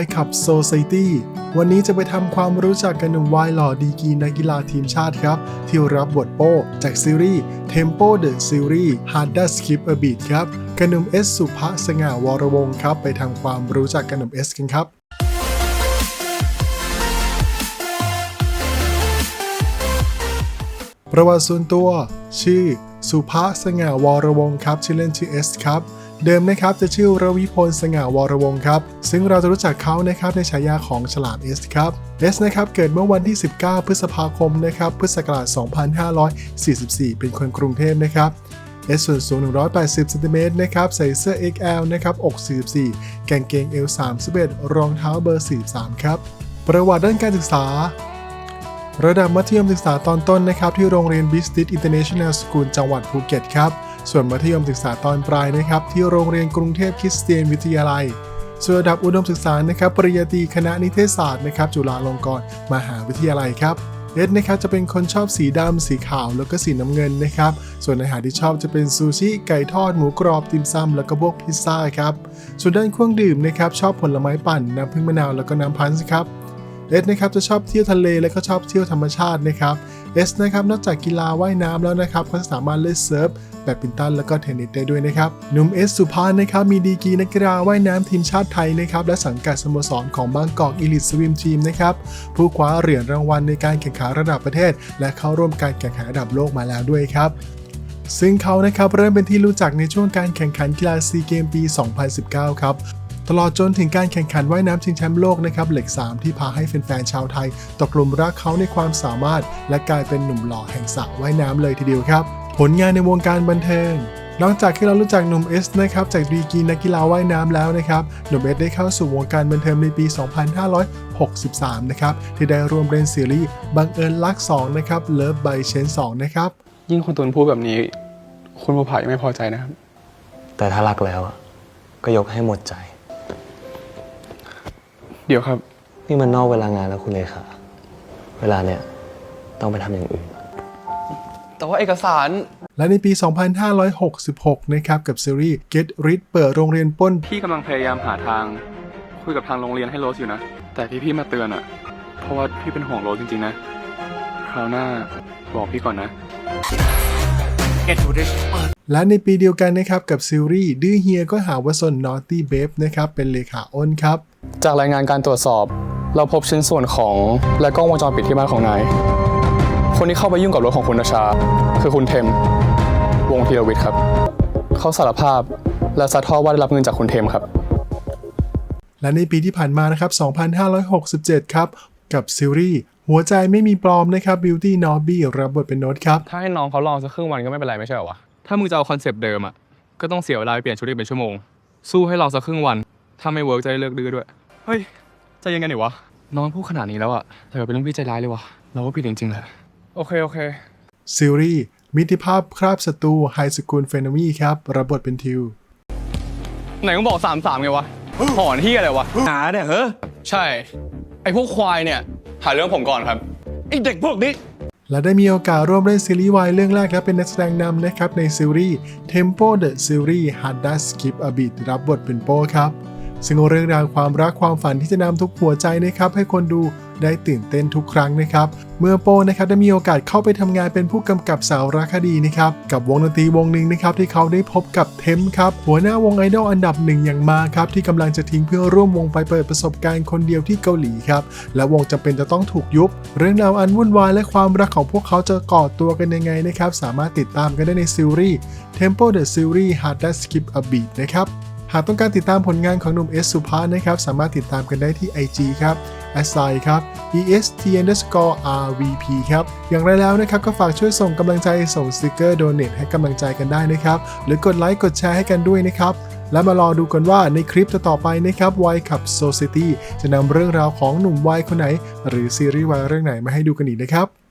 Y Cup Society วันนี้จะไปทำความรู้จักกับหนุ่มวายหล่อดีกีนักกีฬาทีมชาติครับ ที่รับบทโป้จากซีรีส์ Tempo the Series Hard to Skip a Beat ครับกับหนุ่มเอสสุภสง่าวรวงครับ ไปทำความรู้จักกับหนุ่มเอสกันครับประวัติส่วนตัว ชื่อ สุภาสง่าวรวงครับ ชื่อเล่นชื่อเอสครับ เดิมนะครับจะชื่อระวิพลสง่าวรวงครับ ซึ่งเราจะรู้จักเขานะครับในฉายาของฉลามเอสครับเอสนะครับเกิดเมื่อวันที่ 19 พฤษภาคมนะครับพุทธศักราช 2544 เป็นคนกรุงเทพนะครับเอสส่วนสูง 180ซนติเมตรนะครับ ใส่เสื้อ XL นะครับ อก 44 กางเกงเอว31 รองเท้าเบอร์ 43 ครับ ประวัติด้านการศึกษา ระดับมัธยมศึกษาตอนต้นนะครับ ที่โรงเรียน Business International School จังหวัดภูเก็ตครับ ส่วนมัธยมศึกษาตอนปลายนะครับ ที่โรงเรียนกรุงเทพคริสเตียนวิทยาลัย ส่วนระดับอุดมศึกษานะครับ ปริญญาตรีคณะนิเทศศาสตร์นะครับ จุฬาลงกรณ์มหาวิทยาลัยครับเอ็ดนะครับจะเป็นคนชอบสีดำสีขาวแล้วก็สีน้ำเงินนะครับ ส่วนอาหารที่ชอบจะเป็นซูชิ ไก่ทอด หมูกรอบ ติมซำแล้วก็พวกพิซซ่าครับ ส่วนด้านเครื่องดื่มนะครับชอบผลไม้ปั่น น้ำผึ้งมะนาวแล้วก็น้ำพันธ์ครับ เอสนะครับจะชอบเที่ยวทะเลและก็ชอบเที่ยวธรรมชาตินะครับเอสนะครับนอกจากกีฬาว่ายน้ำแล้วนะครับก็สามารถเล่นเซิร์ฟแบดมินตันแล้วก็เทนนิสได้ด้วยนะครับหนุ่มเอสสุภานะครับมีดีกีนักกีฬาว่ายน้ำทีมชาติไทยนะครับและสังกัดสโมสรของบางกอกอีลิทสวิมทีมนะครับผู้คว้าเหรียญรางวัลในการแข่งขันระดับประเทศ และเข้าร่วมการแข่งขันระดับโลกมาแล้วด้วยครับซึ่งเขานะครับเริ่มเป็นที่รู้จักในช่วงการแข่งขันกีฬาซีเกมปี 2019 ครับ ตลอดจนถึงการแข่งขันว่ายน้ำชิงแชมป์โลกนะครับเหล็ก 3 ที่พาให้แฟนๆชาวไทย ตกหลุมรักเขาในความสามารถ และกลายเป็นหนุ่มหล่อแห่งสระว่ายน้ำเลยทีเดียวครับ ผลงานในวงการบันเทิงนอกจากที่เรารู้จักหนุ่มเอสนะครับจากดีกรีนักกีฬาว่ายน้ำแล้วนะครับหนุ่มเอสได้เข้าสู่วงการบันเทิงในปี 2563 นะครับที่ได้ร่วมเล่นซีรีส์บังเอิญรัก 2 นะครับเลิฟไบเชน2 นะครับ ยิ่งคุณตูนพูดแบบนี้ คุณภูผายังไม่พอใจนะครับ แต่ถ้ารักแล้วอะก็ยกให้หมดใจ เดี๋ยวครับ นี่มันนอกเวลางานแล้วคุณเลขาเวลาเนี่ยต้องไปทำอย่างอื่น แต่ว่าเอกสาร และในปี 2566 นะครับ กับซีรีส์ Get Rich เปิดโรงเรียนปล้น พี่กำลังพยายามหาทาง คุยกับทางโรงเรียนให้โรสอยู่นะ แต่พี่พี่ๆมาเตือนอะเพราะว่าพี่เป็นห่วงโรสจริงๆนะ คราวหน้าบอกพี่ก่อนนะ และในปีเดียวกันนะครับกับซีรีส์ดื้อเฮียก็หาว่าสน Naughty Babe นะครับเป็นเลขาอ้นครับ จากรายงานการตรวจสอบ เราพบชิ้นส่วนของและกล้องวงจรปิดที่บ้านของนาย คนที่เข้าไปยุ่งกับรถของคุณนชา คือคุณเทม วงธีรวิทย์ครับ เขาสารภาพและสะท้อว่าได้รับเงินจากคุณเทมครับ และในปีที่ผ่านมานะครับ 2567 ครับ กับซีรีส์ หัวใจไม่มีปลอมนะครับ Beauty Nobby รับบทเป็นโน้ตครับ ถ้าให้น้องเขาลองสักครึ่งวันก็ไม่เป็นไรไม่ใช่เหรอวะ ถ้ามึงจะเอาคอนเซปต์เดิมอะ ก็ต้องเสียเวลาไปเปลี่ยนชุดอีกเป็นชั่วโมง สู้ให้ลองสักครึ่งวัน ถ้าไม่เวิร์กจะได้เลิกดื้อด้วย เฮ้ยใจเย็นกันดิวะ น้องพูดขนาดนี้แล้วอะแต่เป็นเรื่องพี่ใจร้ายเลยวะเราก็ผิดจริงๆแหละโอเคโอเค ซีรีส์มิตรภาพคราบศัตรูไฮสคูลเฟนมีครับรับบทเป็นทิว ไหนมึงบอกสามสามไงวะหอนที่อะไรวะหาเนี่ยเฮ้อใช่ ไอพวกควายเนี่ย หาเรื่องผมก่อนครับไอเด็กพวกนี้ และได้มีโอกาสร่วมเล่นซีรีส์วายเรื่องแรกและเป็นนักแสดงนำนะครับในซีรีส์ Tempo the Series Hard to Skip a Beat รับบทเป็นโป้ครับ ซึ่งเรื่องราวความรักความฝันที่จะนำทุกหัวใจนะครับให้คนดู ได้ตื่นเต้นทุกครั้งนะครับ เมื่อโป้นะครับได้มีโอกาสเข้าไปทำงานเป็นผู้กำกับสารคดีนะครับกับวงดนตรีวงหนึ่งนะครับที่เขาได้พบกับเทมครับหัวหน้าวงไอดอลอันดับหนึ่งอย่างมาครับที่กำลังจะทิ้งเพื่อร่วมวงไปเปิดประสบการณ์คนเดียวที่เกาหลีครับและวงจำเป็นจะต้องถูกยุบ เรื่องราวอันวุ่นวายและความรักของพวกเขาจะก่อตัวกันยังไงนะครับสามารถติดตามกันได้ในซีรีส์ Tempo the Series Hard to Skip a Beat นะครับหากต้องการติดตามผลงานของหนุ่มเอสสุภานะครับ สามารถติดตามกันได้ที่ IG ครับ a s i ครับ est underscore rvp ครับ อย่างไรแล้วนะครับก็ฝากช่วยส่งกำลังใจส่งสติกเกอร์โดเนทให้กำลังใจกันได้นะครับ หรือกดไลค์กดแชร์ให้กันด้วยนะครับและมารอดูกันว่าในคลิปต่อไปนะครับ Y ขับ Society จะนำเรื่องราวของหนุ่มวายคนไหน หรือซีรีส์วายเรื่องไหนมาให้ดูกันอีกนะครับ